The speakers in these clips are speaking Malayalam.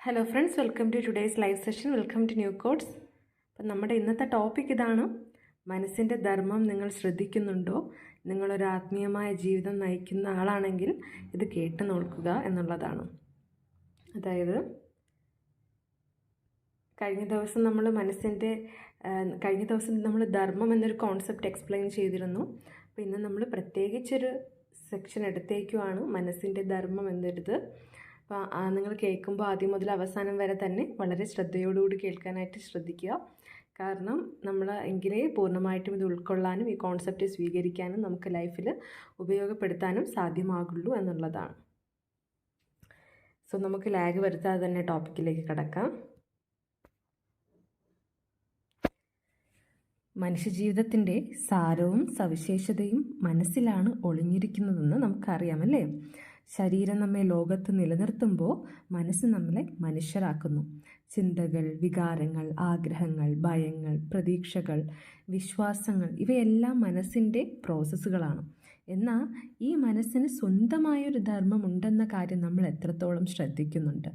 Hello friends welcome to today's live session welcome to new codes അപ്പം നമ്മുടെ ഇന്നത്തെ ടോപ്പിക് ഇതാണ് മനസ്സിന്റെ ധർമ്മം നിങ്ങൾ ശ്രദ്ധിക്കുന്നുണ്ടോ? നിങ്ങളൊരു ആത്മീയമായ ജീവിതം നയിക്കുന്ന ആളാണെങ്കിൽ ഇത് കേട്ട് നോക്കുക എന്നുള്ളതാണ്. അതായത് കഴിഞ്ഞ ദിവസം നമ്മൾ മനസ്സിന്റെ കഴിഞ്ഞ ദിവസം നമ്മൾ ധർമ്മം എന്നൊരു കോൺസെപ്റ്റ് എക്സ്പ്ലെയിൻ ചെയ്തിരുന്നു. അപ്പോൾ ഇന്ന് നമ്മൾ പ്രത്യേകിച്ചൊരു സെക്ഷൻ എടുത്തേക്കുവാണ് മനസ്സിന്റെ ധർമ്മം എന്നൊരിത് അപ്പോൾ നിങ്ങൾ കേൾക്കുമ്പോൾ ആദ്യം മുതൽ അവസാനം വരെ തന്നെ വളരെ ശ്രദ്ധയോടുകൂടി കേൾക്കാനായിട്ട് ശ്രദ്ധിക്കുക. കാരണം നമ്മൾ എങ്കിലേ പൂർണമായിട്ടും ഇത് ഉൾക്കൊള്ളാനും ഈ കോൺസെപ്റ്റ് സ്വീകരിക്കാനും നമുക്ക് ലൈഫിൽ ഉപയോഗപ്പെടുത്താനും സാധ്യമാകുള്ളൂ എന്നുള്ളതാണ്. സോ നമുക്ക് ലാഗ് വരുത്താതെ തന്നെ ടോപ്പിക്കിലേക്ക് കടക്കാം. മനുഷ്യജീവിതത്തിന്റെ സാരവും സവിശേഷതയും മനസ്സിലാണ് ഒളിഞ്ഞിരിക്കുന്നതെന്ന് നമുക്കറിയാമല്ലേ ശരീരം നമ്മെ ലോകത്ത് നിലനിർത്തുമ്പോൾ മനസ്സ് നമ്മളെ മനുഷ്യരാക്കുന്നു. ചിന്തകൾ വികാരങ്ങൾ ആഗ്രഹങ്ങൾ ഭയങ്ങൾ പ്രതീക്ഷകൾ വിശ്വാസങ്ങൾ ഇവയെല്ലാം മനസ്സിന്റെ പ്രോസസ്സുകളാണ്. എന്നാൽ ഈ മനസ്സിന് സ്വന്തമായൊരു ധർമ്മമുണ്ടെന്ന കാര്യം നമ്മൾ എത്രത്തോളം ശ്രദ്ധിക്കുന്നുണ്ട്.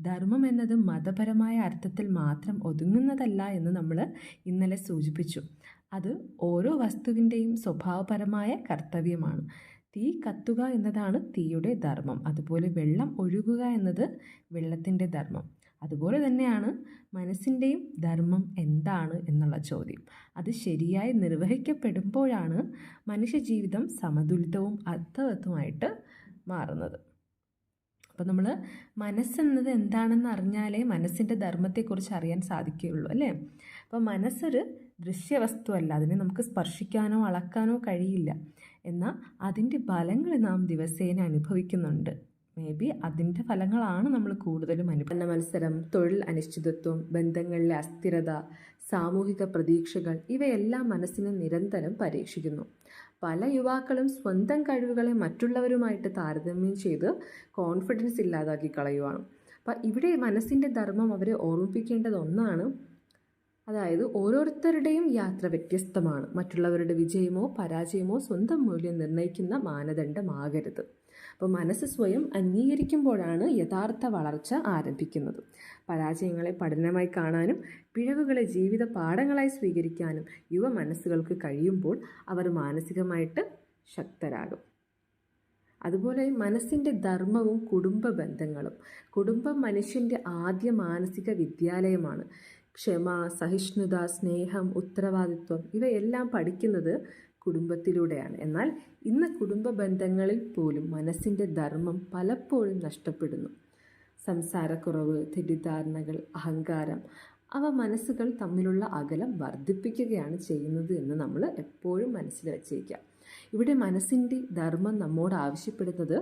ധർമ്മം എന്നത് മതപരമായ അർത്ഥത്തിൽ മാത്രം ഒതുങ്ങുന്നതല്ല എന്ന് നമ്മൾ ഇന്നലെ സൂചിപ്പിച്ചു. അത് ഓരോ വസ്തുവിന്റെയും സ്വഭാവപരമായ കർത്തവ്യമാണ്. തീ കത്തുക എന്നതാണ് തീയുടെ ധർമ്മം. അതുപോലെ വെള്ളം ഒഴുകുക എന്നത് വെള്ളത്തിന്റെ ധർമ്മം. അതുപോലെ തന്നെയാണ് മനസ്സിന്റെയും ധർമ്മം എന്താണ് എന്നുള്ള ചോദ്യം. അത് ശരിയായി നിർവഹിക്കപ്പെടുമ്പോഴാണ് മനുഷ്യജീവിതം സമതുലിതവും അർത്ഥവത്തുമായിട്ട് മാറുന്നത്. അപ്പോൾ നമ്മൾ മനസ്സെന്നത് എന്താണെന്ന് അറിഞ്ഞാലേ മനസ്സിന്റെ ധർമ്മത്തെക്കുറിച്ച് അറിയാൻ സാധിക്കുകയുള്ളൂ അല്ലേ? അപ്പോൾ മനസ്സൊരു ദൃശ്യവസ്തു അല്ല അതിനെ നമുക്ക് സ്പർശിക്കാനോ അളക്കാനോ കഴിയില്ല. എന്നാൽ അതിന്റെ ഫലങ്ങൾ നാം ദിവസേന അനുഭവിക്കുന്നുണ്ട്. മേ ബി അതിന്റെ ഫലങ്ങളാണ് നമ്മൾ കൂടുതലും അനുഭവ മത്സരം തൊഴിൽ അനിശ്ചിതത്വം ബന്ധങ്ങളിലെ അസ്ഥിരത സാമൂഹിക പ്രതീക്ഷകൾ ഇവയെല്ലാം മനസ്സിനെ നിരന്തരം പരീക്ഷിക്കുന്നു. പല യുവാക്കളും സ്വന്തം കഴിവുകളെ മറ്റുള്ളവരുമായിട്ട് താരതമ്യം ചെയ്ത് കോൺഫിഡൻസ് ഇല്ലാതാക്കി കളയുവാണ്. അപ്പം ഇവിടെ മനസ്സിന്റെ ധർമ്മം അവരെ ഓർമ്മിപ്പിക്കേണ്ടത് ഒന്നാണ് അതായത് ഓരോരുത്തരുടെയും യാത്ര വ്യത്യസ്തമാണ്. മറ്റുള്ളവരുടെ വിജയമോ പരാജയമോ സ്വന്തം മൂല്യം നിർണയിക്കുന്ന മാനദണ്ഡമാകരുത്. അപ്പോൾ മനസ്സ് സ്വയം അംഗീകരിക്കുമ്പോഴാണ് യഥാർത്ഥ വളർച്ച ആരംഭിക്കുന്നത്. പരാജയങ്ങളെ പഠനമായി കാണാനും പിഴവുകളെ ജീവിത പാഠങ്ങളായി സ്വീകരിക്കാനും യുവ മനസ്സുകൾക്ക് കഴിയുമ്പോൾ അവർ മാനസികമായിട്ട് ശക്തരാകും. അതുപോലെ മനസ്സിന്റെ ധർമ്മവും കുടുംബ ബന്ധങ്ങളും. കുടുംബം മനുഷ്യന്റെ ആദ്യ മാനസിക വിദ്യാലയമാണ്. ക്ഷമ സഹിഷ്ണുത സ്നേഹം ഉത്തരവാദിത്വം ഇവയെല്ലാം പഠിക്കുന്നത് കുടുംബത്തിലൂടെയാണ്. എന്നാൽ ഇന്ന് കുടുംബ ബന്ധങ്ങളിൽ പോലും മനസ്സിന്റെ ധർമ്മം പലപ്പോഴും നഷ്ടപ്പെടുന്നു. സംസാരക്കുറവ് തെറ്റിദ്ധാരണകൾ അഹങ്കാരം അവ മനസ്സുകൾ തമ്മിലുള്ള അകലം വർദ്ധിപ്പിക്കുകയാണ് ചെയ്യുന്നത് എന്ന് നമ്മൾ എപ്പോഴും മനസ്സിൽ വച്ചേക്കാം ഇവിടെ മനസ്സിന്റെ ധർമ്മം നമ്മോട് ആവശ്യപ്പെടുന്നത്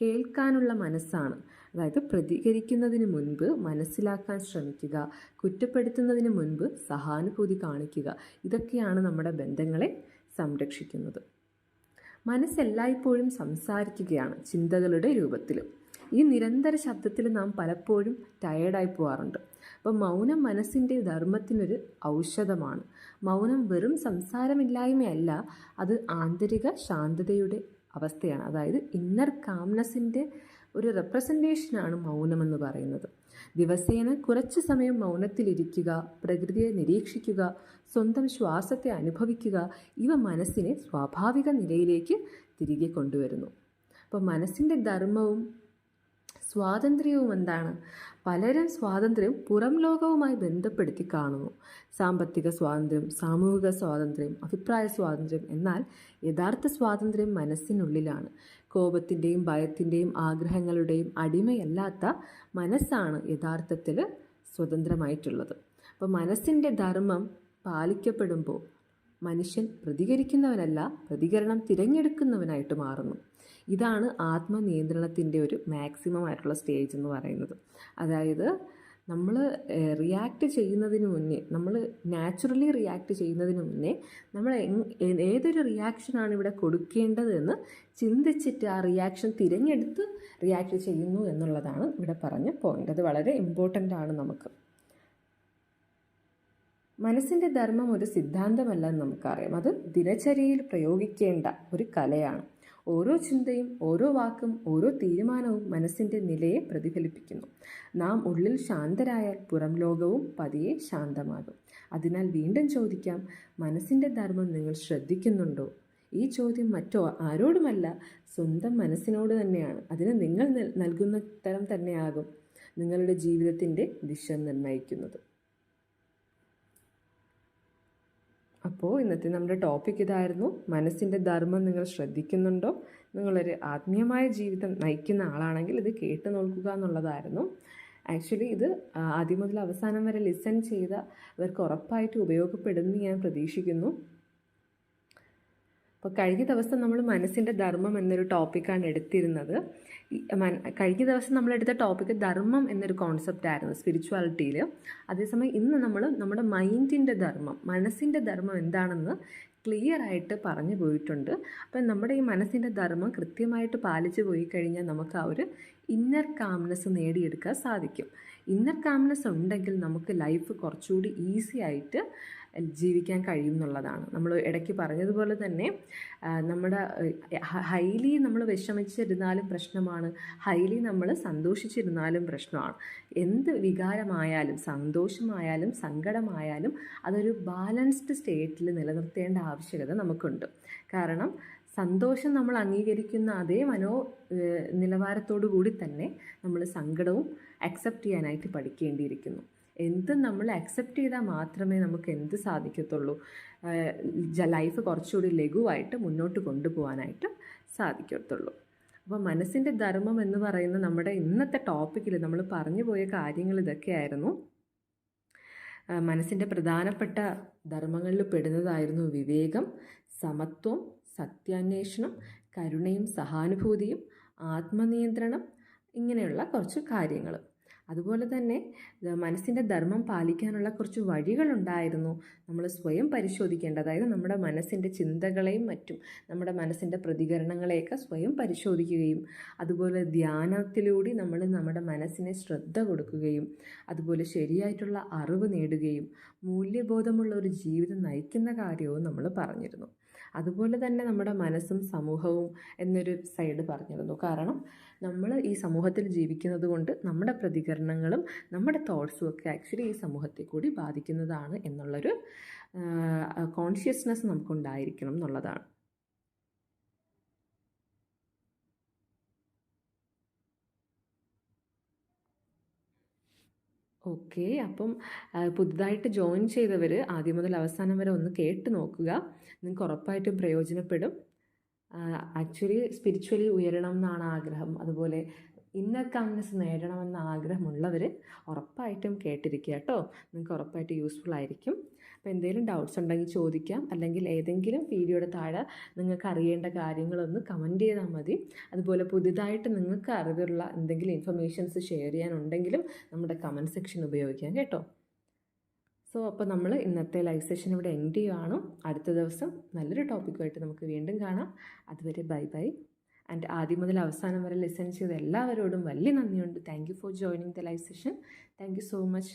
കേൾക്കാനുള്ള മനസ്സാണ്. അതായത് പ്രതികരിക്കുന്നതിന് മുൻപ് മനസ്സിലാക്കാൻ ശ്രമിക്കുക കുറ്റപ്പെടുത്തുന്നതിന് മുൻപ് സഹാനുഭൂതി കാണിക്കുക. ഇതൊക്കെയാണ് നമ്മുടെ ബന്ധങ്ങളെ സംരക്ഷിക്കുന്നത്. മനസ്സെല്ലായ്പ്പോഴും സംസാരിക്കുകയാണ് ചിന്തകളുടെ രൂപത്തിലും. ഈ നിരന്തര ശബ്ദത്തിൽ നാം പലപ്പോഴും ടയേർഡായി പോകാറുണ്ട് അപ്പം മൗനം മനസ്സിന്റെ ധർമ്മത്തിനൊരു ഔഷധമാണ്. മൗനം വെറും സംസാരമില്ലായ്മയല്ല അത് ആന്തരിക ശാന്തതയുടെ അവസ്ഥയാണ്. അതായത് ഇന്നർ കാംനെസ്സിന്റെ ഒരു റെപ്രസെന്റേഷനാണ് മൗനമെന്ന് പറയുന്നത്. ദിവസേന കുറച്ച് സമയം മൗനത്തിലിരിക്കുക പ്രകൃതിയെ നിരീക്ഷിക്കുക സ്വന്തം ശ്വാസത്തെ അനുഭവിക്കുക ഇവ മനസ്സിനെ സ്വാഭാവിക നിലയിലേക്ക് തിരികെ കൊണ്ടുവരുന്നു. അപ്പോൾ മനസ്സിന്റെ ധർമ്മവും സ്വാതന്ത്ര്യവും എന്താണ്? പലരും സ്വാതന്ത്ര്യം പുറം ലോകവുമായി ബന്ധപ്പെടുത്തി കാണുന്നു. സാമ്പത്തിക സ്വാതന്ത്ര്യം സാമൂഹിക സ്വാതന്ത്ര്യം അഭിപ്രായ സ്വാതന്ത്ര്യം എന്നാൽ യഥാർത്ഥ സ്വാതന്ത്ര്യം മനസ്സിനുള്ളിലാണ്. കോപത്തിന്റെയും ഭയത്തിന്റെയും ആഗ്രഹങ്ങളുടെയും അടിമയല്ലാത്ത മനസ്സാണ് യഥാർത്ഥത്തിൽ സ്വതന്ത്രമായിട്ടുള്ളത്. അപ്പോൾ മനസ്സിന്റെ ധർമ്മം പാലിക്കപ്പെടുമ്പോൾ മനുഷ്യൻ പ്രതികരിക്കുന്നവനല്ല പ്രതികരണം തിരഞ്ഞെടുക്കുന്നവനായിട്ട് മാറുന്നു. ഇതാണ് ആത്മനിയന്ത്രണത്തിന്റെ ഒരു മാക്സിമം ആയിട്ടുള്ള സ്റ്റേജ് എന്ന് പറയുന്നത്. അതായത് നമ്മൾ റിയാക്ട് ചെയ്യുന്നതിന് മുന്നേ നമ്മൾ നാച്ചുറലി റിയാക്ട് ചെയ്യുന്നതിന് മുന്നേ നമ്മൾ ഏതൊരു റിയാക്ഷനാണ് ഇവിടെ കൊടുക്കേണ്ടതെന്ന് ചിന്തിച്ചിട്ട് ആ റിയാക്ഷൻ തിരഞ്ഞെടുത്ത് റിയാക്ട് ചെയ്യുന്നു എന്നുള്ളതാണ് ഇവിടെ പറഞ്ഞ പോയിന്റ് അത് വളരെ ഇമ്പോർട്ടന്റ് ആണ് നമുക്ക്. മനസ്സിന്റെ ധർമ്മം ഒരു സിദ്ധാന്തമല്ലെന്ന് നമുക്കറിയാം. അത് ദിനചര്യയിൽ പ്രയോഗിക്കേണ്ട ഒരു കലയാണ്. ഓരോ ചിന്തയും ഓരോ വാക്കും ഓരോ തീരുമാനവും മനസ്സിന്റെ നിലയെ പ്രതിഫലിപ്പിക്കുന്നു. നാം ഉള്ളിൽ ശാന്തരായാൽ പുറം ലോകവും പതിയെ ശാന്തമാകും. അതിനാൽ വീണ്ടും ചോദിക്കാം മനസ്സിന്റെ ധർമ്മം നിങ്ങൾ ശ്രദ്ധിക്കുന്നുണ്ടോ? ഈ ചോദ്യം മറ്റോ ആരോടുമല്ല സ്വന്തം മനസ്സിനോട് തന്നെയാണ്. അതിന് നിങ്ങൾ നൽ- നൽകുന്ന തരം തന്നെയാകും നിങ്ങളുടെ ജീവിതത്തിന്റെ ദിശ നിർണയിക്കുന്നത്. അപ്പോൾ ഇന്നത്തെ നമ്മുടെ ടോപ്പിക് ഇതായിരുന്നു. മനസ്സിന്റെ ധർമ്മം നിങ്ങൾ ശ്രദ്ധിക്കുന്നുണ്ടോ? നിങ്ങളൊരു ആത്മീയമായ ജീവിതം നയിക്കുന്ന ആളാണെങ്കിൽ ഇത് കേട്ട് നോക്കുക എന്നുള്ളതായിരുന്നു. ആക്ച്വലി ഇത് ആദ്യം മുതൽ അവസാനം വരെ ലിസൺ ചെയ്തവർക്ക് ഉറപ്പായിട്ട് ഉപയോഗപ്പെടുമെന്ന് ഞാൻ പ്രതീക്ഷിക്കുന്നു. അപ്പോൾ കഴിഞ്ഞ ദിവസം നമ്മൾ മനസ്സിന്റെ ധർമ്മം എന്നൊരു ടോപ്പിക്കാണ് എടുത്തിരുന്നത്. കഴിഞ്ഞ ദിവസം നമ്മൾ എടുത്ത ടോപ്പിക്ക് ധർമ്മം എന്നൊരു കോൺസെപ്റ്റ് ആയിരുന്നു സ്പിരിച്വാലിറ്റിയിൽ അതേസമയം ഇന്ന് നമ്മൾ നമ്മുടെ മൈൻഡിന്റെ ധർമ്മം മനസ്സിന്റെ ധർമ്മം എന്താണെന്ന് ക്ലിയർ ആയിട്ട് പറഞ്ഞു പോയിട്ടുണ്ട്. അപ്പം നമ്മുടെ ഈ മനസ്സിന്റെ ധർമ്മം കൃത്യമായിട്ട് പാലിച്ചു പോയി കഴിഞ്ഞാൽ നമുക്ക് ആ ഒരു ഇന്നർ കാംനെസ് നേടിയെടുക്കാൻ സാധിക്കും. ഇന്നർ കാംനെസ് ഉണ്ടെങ്കിൽ നമുക്ക് ലൈഫ് കുറച്ചുകൂടി ഈസി ആയിട്ട് ജീവിക്കാൻ കഴിയും എന്നുള്ളതാണ് നമ്മൾ ഇടയ്ക്ക് പറഞ്ഞതുപോലെ തന്നെ നമ്മുടെ ഹൈലി നമ്മൾ വിഷമിച്ചിരുന്നാലും പ്രശ്നമാണ്. ഹൈലി നമ്മൾ സന്തോഷിച്ചിരുന്നാലും പ്രശ്നമാണ്. എന്ത് വികാരമായാലും സന്തോഷമായാലും സങ്കടമായാലും അതൊരു ബാലൻസ്ഡ് സ്റ്റേറ്റിൽ നിലനിർത്തേണ്ട ആവശ്യകത നമുക്കുണ്ട്. കാരണം സന്തോഷം നമ്മൾ അംഗീകരിക്കുന്ന അതേ മനോ നിലവാരത്തോടു കൂടി തന്നെ നമ്മൾ സങ്കടവും അക്സെപ്റ്റ് ചെയ്യാനായിട്ട് പഠിക്കേണ്ടിയിരിക്കുന്നു. എന്ത് നമ്മൾ അക്സെപ്റ്റ് ചെയ്താൽ മാത്രമേ നമുക്ക് എന്ത് സാധിക്കത്തുള്ളൂ? ലൈഫ് കുറച്ചുകൂടി ലഘുവായിട്ട് മുന്നോട്ട് കൊണ്ടുപോകാനായിട്ട് സാധിക്കത്തുള്ളൂ. അപ്പോൾ മനസ്സിന്റെ ധർമ്മം എന്ന് പറയുന്ന നമ്മുടെ ഇന്നത്തെ ടോപ്പിക്കിൽ നമ്മൾ പറഞ്ഞു പോയ കാര്യങ്ങൾ ഇതൊക്കെയായിരുന്നു. മനസ്സിന്റെ പ്രധാനപ്പെട്ട ധർമ്മങ്ങളിൽ പെടുന്നതായിരുന്നു വിവേകം സമത്വം സത്യാന്വേഷണം കരുണയും സഹാനുഭൂതിയും ആത്മനിയന്ത്രണം ഇങ്ങനെയുള്ള കുറച്ച് കാര്യങ്ങൾ. അതുപോലെ തന്നെ മനസ്സിന്റെ ധർമ്മം പാലിക്കാനുള്ള കുറച്ച് വഴികളുണ്ടായിരുന്നു നമ്മൾ സ്വയം പരിശോധിക്കേണ്ട അതായത് നമ്മുടെ മനസ്സിന്റെ ചിന്തകളെയും മറ്റും നമ്മുടെ മനസ്സിന്റെ പ്രതികരണങ്ങളെയൊക്കെ സ്വയം പരിശോധിക്കുകയും അതുപോലെ ധ്യാനത്തിലൂടെ നമ്മൾ നമ്മുടെ മനസ്സിനെ ശ്രദ്ധ കൊടുക്കുകയും അതുപോലെ ശരിയായിട്ടുള്ള അറിവ് നേടുകയും മൂല്യബോധമുള്ള ഒരു ജീവിതം നയിക്കുന്ന കാര്യവും നമ്മൾ പറഞ്ഞിരുന്നു. അതുപോലെ തന്നെ നമ്മുടെ മനസ്സും സമൂഹവും എന്നൊരു സൈഡ് പറഞ്ഞിരുന്നു. കാരണം നമ്മൾ ഈ സമൂഹത്തിൽ ജീവിക്കുന്നത് കൊണ്ട് നമ്മുടെ പ്രതികരണങ്ങളും നമ്മുടെ തോട്ട്സും ഒക്കെ ആക്ച്വലി ഈ സമൂഹത്തെ കൂടി ബാധിക്കുന്നതാണ് എന്നുള്ളൊരു കോൺഷ്യസ്നെസ് നമുക്കുണ്ടായിരിക്കണം എന്നുള്ളതാണ്. ഓക്കെ അപ്പം പുതുതായിട്ട് ജോയിൻ ചെയ്തവർ ആദ്യം മുതൽ അവസാനം വരെ ഒന്ന് കേട്ട് നോക്കുക. നിങ്ങൾക്ക് ഉറപ്പായിട്ടും പ്രയോജനപ്പെടും. ആക്ച്വലി സ്പിരിച്വലി ഉയരണം എന്നാണ് ആഗ്രഹം. അതുപോലെ ഇന്നർ കാംനെസ് നേടണമെന്ന ആഗ്രഹമുള്ളവർ ഉറപ്പായിട്ടും കേട്ടിരിക്കുക കേട്ടോ. നിങ്ങൾക്ക് ഉറപ്പായിട്ട് യൂസ്ഫുൾ ആയിരിക്കും. അപ്പോൾ എന്തെങ്കിലും ഡൗട്ട്സ് ഉണ്ടെങ്കിൽ ചോദിക്കാം. അല്ലെങ്കിൽ ഏതെങ്കിലും വീഡിയോയുടെ താഴെ നിങ്ങൾക്ക് അറിയേണ്ട കാര്യങ്ങളൊന്ന് കമന്റ് ചെയ്താൽ മതി. അതുപോലെ പുതുതായിട്ട് നിങ്ങൾക്ക് അറിവുള്ള എന്തെങ്കിലും ഇൻഫർമേഷൻസ് ഷെയർ ചെയ്യാനുണ്ടെങ്കിലും നമ്മുടെ കമന്റ് സെക്ഷൻ ഉപയോഗിക്കാം കേട്ടോ. സോ അപ്പോൾ നമ്മൾ ഇന്നത്തെ ലൈവ് സെഷൻ ഇവിടെ എൻഡ് ചെയ്യുകയാണ് അടുത്ത ദിവസം നല്ലൊരു ടോപ്പിക്കുമായിട്ട് നമുക്ക് വീണ്ടും കാണാം. അതുവരെ ബൈ ബൈ ആൻഡ് ആദ്യം മുതൽ അവസാനം വരെ ലിസൺ ചെയ്ത എല്ലാവരോടും വലിയ നന്ദിയുണ്ട്. Thank you for joining the live session thank you so much